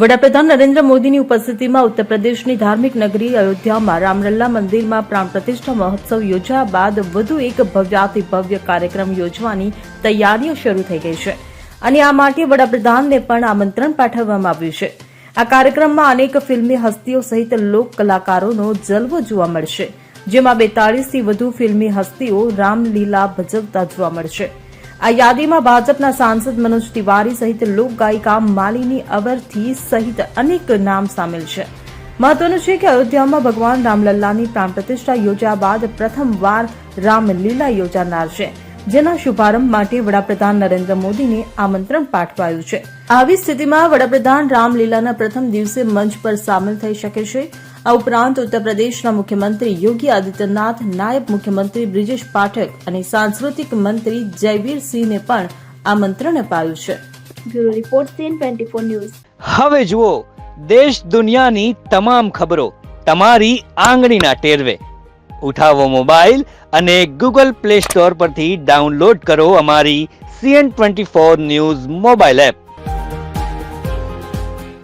વડાપ્રધાન નરેન્દ્ર મોદીની ઉપસ્થિતિમાં ઉત્તર પ્રદેશની ધાર્મિક નગરી અયોધ્યામાં રામલલ્લા મંદિરમાં પ્રાણ પ્રતિષ્ઠા મહોત્સવ યોજાયા બાદ વધુ એક ભવ્યાતિ ભવ્ય કાર્યક્રમ યોજવાની તૈયારીઓ શરૂ થઈ ગઈ છે. અને આ માટે વડાપ્રધાનને પણ આમંત્રણ પાઠવવામાં આવ્યું છે. આ કાર્યક્રમમાં અનેક ફિલ્મી હસ્તીઓ સહિત લોક કલાકારોનો જલવો જોવા મળશે, જેમાં બેતાળીસથી વધુ ફિલ્મી હસ્તીઓ રામલીલા ભજવતા જોવા મળશે. આ યાદીમાં ભાજપના સાંસદ મનોજ તિવારી સહિત લોકગાયિકા માલિની અવરથી સહિત અનેક નામ સામેલ છે. મહત્વનું છે કે અયોધ્યામાં ભગવાન રામલલ્લાની પ્રાણ પ્રતિષ્ઠા યોજ્યા બાદ પ્રથમવાર રામલીલા યોજાનાર છે, જેના શુભારંભ માટે વડાપ્રધાન નરેન્દ્ર મોદીને આમંત્રણ પાઠવાયું છે. આવી સ્થિતિમાં વડાપ્રધાન રામલીલાના પ્રથમ દિવસે મંચ પર સામેલ થઈ શકે છે. આ ઉપરાંત ઉત્તર પ્રદેશના મુખ્યમંત્રી યોગી આદિત્યનાથ નાયબ મુખ્યમંત્રી બ્રિજેશ પાઠક અને સાંસ્કૃતિક મંત્રી જયવીરસિંહને પણ આમંત્રણ અપાયું છે. Bureau report CN twenty four news. હવે જુઓ દેશ દુનિયાની તમામ ખબરો તમારી આંગળીના ટેરવે. ઉઠાવો મોબાઈલ અને ગૂગલ પ્લે સ્ટોર પરથી ડાઉનલોડ કરો અમારી CN twenty four news mobile app.